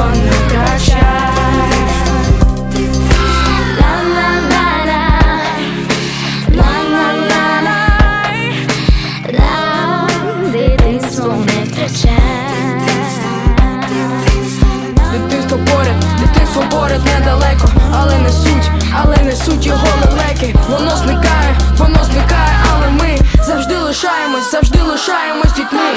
Ла-ла-ла-ла, ла-ла-ла-ла, дитинство не втрачай. Дитинство поряд, дитинство поряд недалеко, але не суть, але не суть його лелеки. Воно зникає, воно зникає, але ми завжди лишаємось, завжди лишаємось дітьми.